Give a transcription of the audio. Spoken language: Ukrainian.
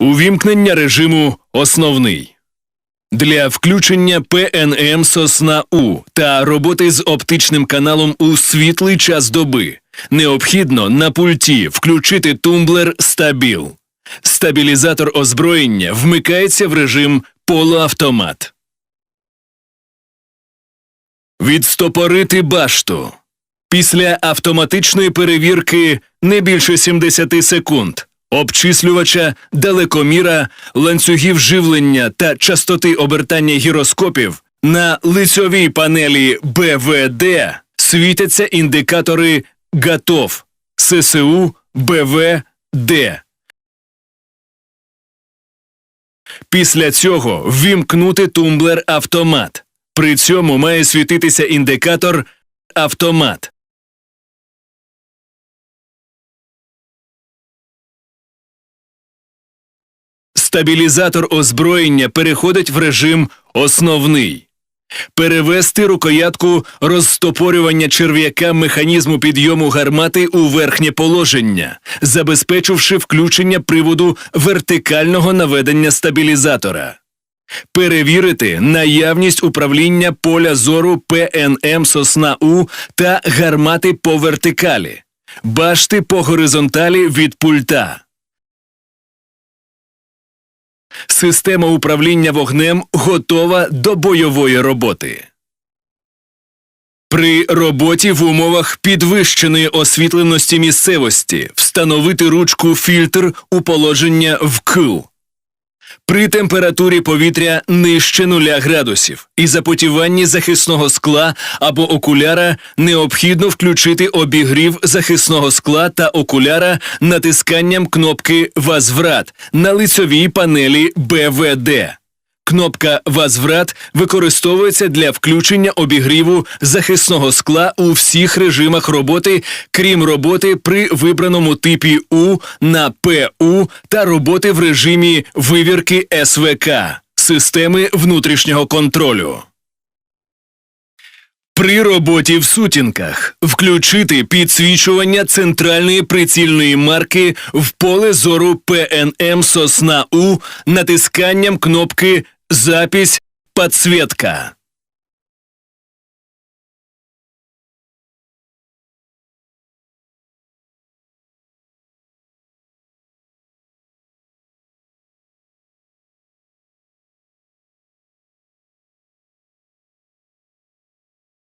Увімкнення режиму Основний. Для включення ПНМ Сосна У та роботи з оптичним каналом у світлий час доби необхідно на пульті включити тумблер Стабіл. Стабілізатор озброєння вмикається в режим полуавтомат. Відстопорити башту. Після автоматичної перевірки не більше 70 секунд. Обчислювача, далекоміра, ланцюгів живлення та частоти обертання гіроскопів на лицьовій панелі БВД світяться індикатори ГАТОВ ССУ БВД. Після цього ввімкнути тумблер автомат. При цьому має світитися індикатор автомат. Стабілізатор озброєння переходить в режим основний. Перевести рукоятку розстопорювання черв'яка механізму підйому гармати у верхнє положення, забезпечивши включення приводу вертикального наведення стабілізатора. Перевірити наявність управління поля зору ПНМ Сосна У та гармати по вертикалі, башти по горизонталі від пульта. Система управління вогнем готова до бойової роботи. При роботі в умовах підвищеної освітленості місцевості встановити ручку фільтр у положення вкл. При температурі повітря нижче нуля градусів і запотіванні захисного скла або окуляра необхідно включити обігрів захисного скла та окуляра натисканням кнопки «Возврат» на лицьовій панелі БВД. Кнопка «Возврат» використовується для включення обігріву захисного скла у всіх режимах роботи, крім роботи при вибраному типі У на ПУ та роботи в режимі вивірки СВК системи внутрішнього контролю. При роботі в сутінках включити підсвічування центральної прицільної марки в поле зору ПНМ Сосна У натисканням кнопки Запись Подсветка.